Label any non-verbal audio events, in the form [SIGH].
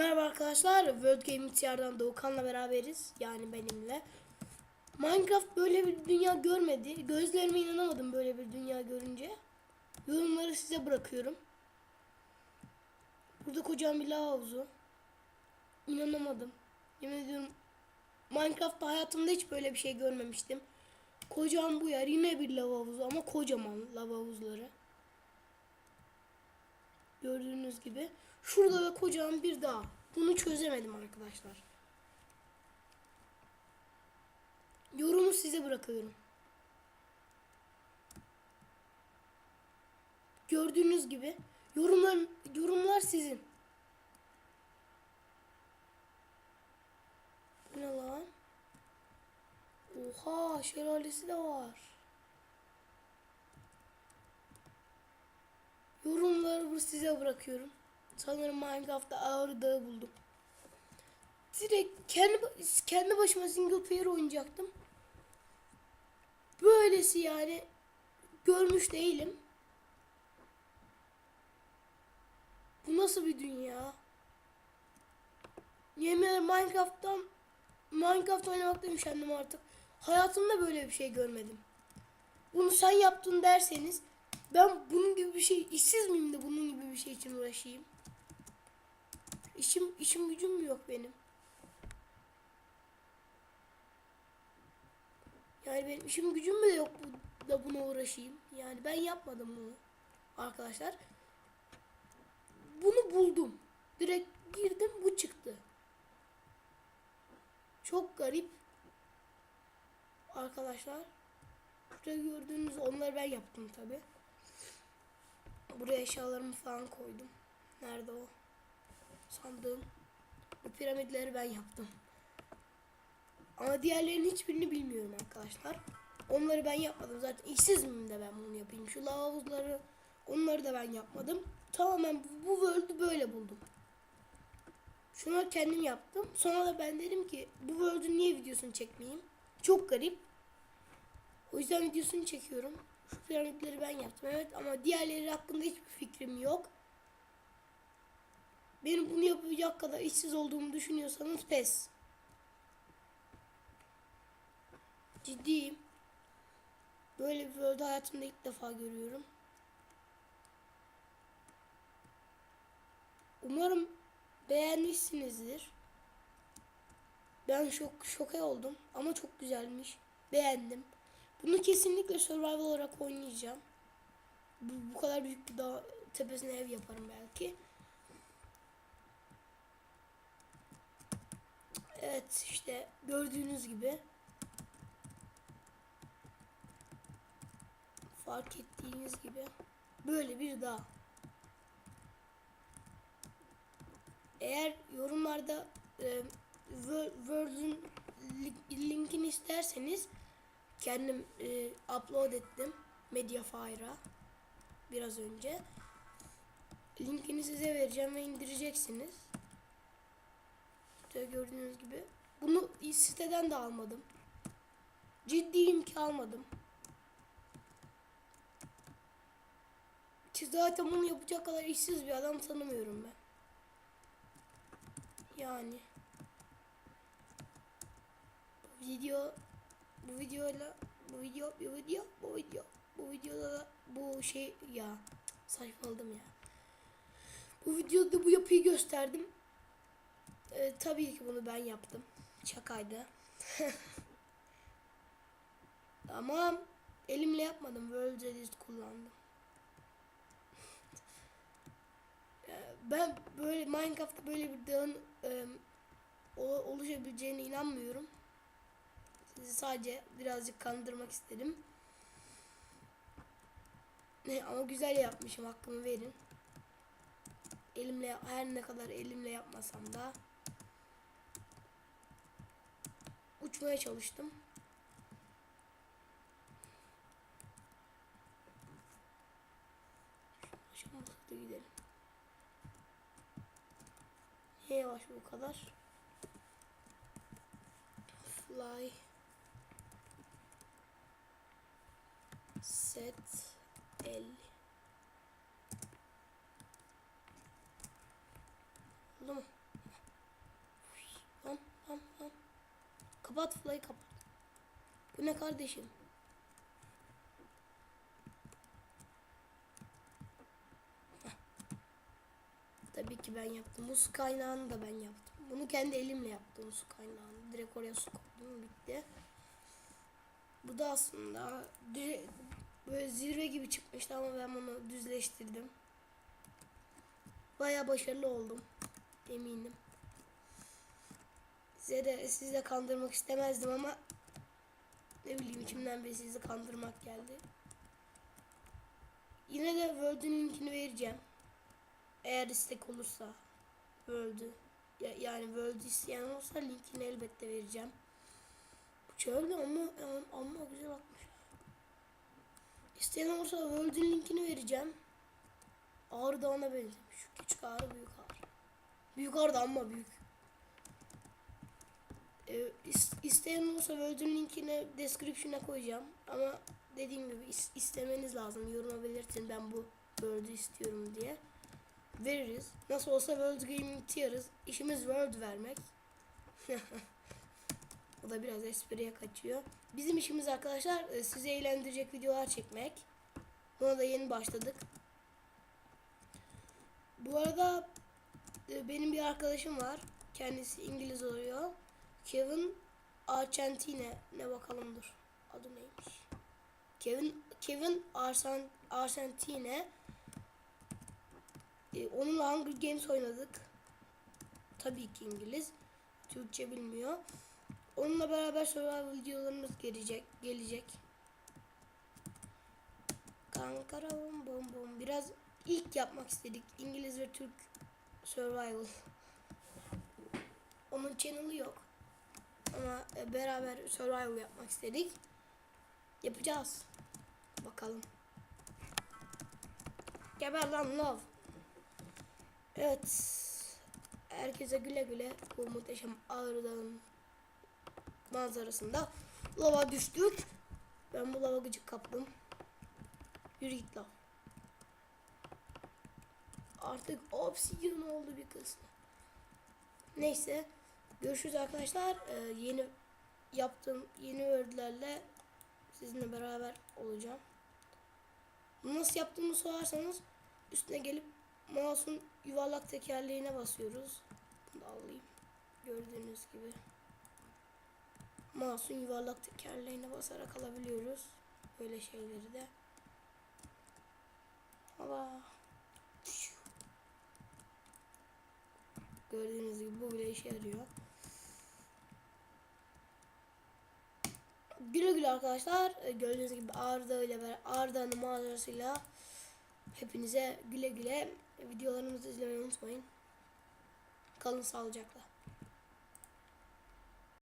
Merhaba arkadaşlar, World Gaming TR'dan Doğukan'la beraberiz. Yani benimle. Minecraft böyle bir dünya görmedi. Gözlerime inanamadım böyle bir dünya görünce. Yorumları size bırakıyorum. Burada kocaman bir lava havuzu. İnanamadım. Yemin ediyorum Minecraft'ta hayatımda hiç böyle bir şey görmemiştim. Kocaman bu yer yine bir lava havuzu ama kocaman lava havuzları. Gördüğünüz gibi. Şurada da kocaman bir dağ. Bunu çözemedim arkadaşlar. Yorumu size bırakıyorum. Gördüğünüz gibi yorumlar yorumlar sizin. Bu ne lan? Oha şelalesi de var. Yorumları size bırakıyorum. Sanırım Minecraft'ta ağrı dağı buldum. Direkt kendi kendi başıma single player oynayacaktım. Böylesi yani görmüş değilim. Bu nasıl bir dünya? Yemin Minecraft'tan Minecraft oynamaktan üşendim artık. Hayatımda böyle bir şey görmedim. Bunu sen yaptın derseniz ben bunun gibi bir şey işsiz miyim de bunun gibi bir şey için uğraşayım? İşim işim gücüm yok benim? Yani benim işim gücüm mü yok bu, da buna uğraşayım? Yani ben yapmadım bunu arkadaşlar. Bunu buldum. Direkt girdim bu çıktı. Çok garip. Arkadaşlar. Burada gördüğünüz onları ben yaptım tabi. Buraya eşyalarımı falan koydum. Nerede o? Sandığım. Bu piramitleri ben yaptım. Ama diğerlerinin hiçbirini bilmiyorum arkadaşlar. Onları ben yapmadım. Zaten işsiz miyim de ben bunu yapayım. Şu lava havuzları onları da ben yapmadım. Tamamen bu, world'ü böyle buldum. Şunları kendim yaptım. Sonra da ben dedim ki bu world'ün niye videosunu çekmeyeyim? Çok garip. O yüzden videosunu çekiyorum. Şu piramitleri ben yaptım. Evet ama diğerleri hakkında hiçbir fikrim yok. Benim bunu yapacak kadar işsiz olduğumu düşünüyorsanız pes. Ciddiyim. Böyle bir world hayatımda ilk defa görüyorum. Umarım beğenmişsinizdir. Ben şok şoke oldum ama çok güzelmiş. Beğendim. Bunu kesinlikle survival olarak oynayacağım. Bu, bu kadar büyük bir dağ tepesine ev yaparım belki. Evet işte gördüğünüz gibi fark ettiğiniz gibi böyle bir dağ. Eğer yorumlarda e, Word'un linkini isterseniz kendim e, upload ettim Mediafire'a biraz önce. Linkini size vereceğim ve indireceksiniz. İşte gördüğünüz gibi. Bunu siteden de almadım. Ciddiyim ki almadım. Ki zaten bunu yapacak kadar işsiz bir adam tanımıyorum ben. Yani. Bu video bu videoyla bu video bu video bu video bu videoda da bu şey ya saçmaladım ya. Bu videoda bu yapıyı gösterdim. Ee, tabii ki bunu ben yaptım. Şakaydı. [LAUGHS] Ama elimle yapmadım. World Edit kullandım. Ee, ben böyle Minecraft'ta böyle bir dağın e, oluşabileceğine inanmıyorum. Sizi sadece birazcık kandırmak istedim. Ne ama güzel yapmışım hakkımı verin. Elimle her ne kadar elimle yapmasam da uçmaya çalıştım. Şimdi gidelim. Niye yavaş bu kadar? Fly set 50 Oldu mu? Kapat fly kapat. Bu ne kardeşim? Tabii ki ben yaptım. Bu su kaynağını da ben yaptım. Bunu kendi elimle yaptım su kaynağını. Direkt oraya su koydum bitti. Bu da aslında böyle zirve gibi çıkmıştı ama ben bunu düzleştirdim. Baya başarılı oldum. Eminim. Size de sizi de kandırmak istemezdim ama ne bileyim içimden beri sizi kandırmak geldi. Yine de World'ün linkini vereceğim. Eğer istek olursa World'ü ya, yani World isteyen olsa linkini elbette vereceğim. Bu çölde ama ama güzel atmış. İsteyen olursa World'ün linkini vereceğim. Ağrı Dağı'na benzemiş. Küçük ağrı büyük ağrı. Büyük ağrı da ama büyük. Ee, is- isteyen olursa World'ün linkini description'a koyacağım. Ama dediğim gibi is- istemeniz lazım. Yoruma belirtin ben bu World'ü istiyorum diye. Veririz. Nasıl olsa World Gaming tieriz. İşimiz World vermek. [LAUGHS] o da biraz espriye kaçıyor. Bizim işimiz arkadaşlar e, sizi eğlendirecek videolar çekmek. Buna da yeni başladık. Bu arada e, benim bir arkadaşım var. Kendisi İngiliz oluyor. Kevin Argentine ne bakalım dur. Adı neymiş? Kevin Kevin Arsan Argentine. E, onunla Hunger Games oynadık. Tabii ki İngiliz. Türkçe bilmiyor. Onunla beraber survival videolarımız gelecek. Gelecek. Kankara bom bom bom. Biraz ilk yapmak istedik. İngiliz ve Türk survival. Onun channel'ı yok. Ama e, beraber survival yapmak istedik. Yapacağız. Bakalım. Geber lan love. Evet. Herkese güle güle bu muhteşem Ağrı Dağı'nın manzarasında lava düştük. Ben bu lava gıcık kaptım. Yürü git lan. Artık obsidian oldu bir kısmı. Neyse. Görüşürüz arkadaşlar. Ee, yeni yaptığım yeni wordlerle sizinle beraber olacağım. Nasıl yaptığımı sorarsanız üstüne gelip mouse'un yuvarlak tekerleğine basıyoruz. Bunu da alayım. Gördüğünüz gibi. Mouse'un yuvarlak tekerleğine basarak alabiliyoruz. Böyle şeyleri de. Hava. Gördüğünüz gibi bu bile işe yarıyor. Güle güle arkadaşlar. Ee, Gördüğünüz gibi Arda ile Arda'nın mağazasıyla hepinize güle güle videolarımızı izlemeyi unutmayın. Kalın sağlıcakla.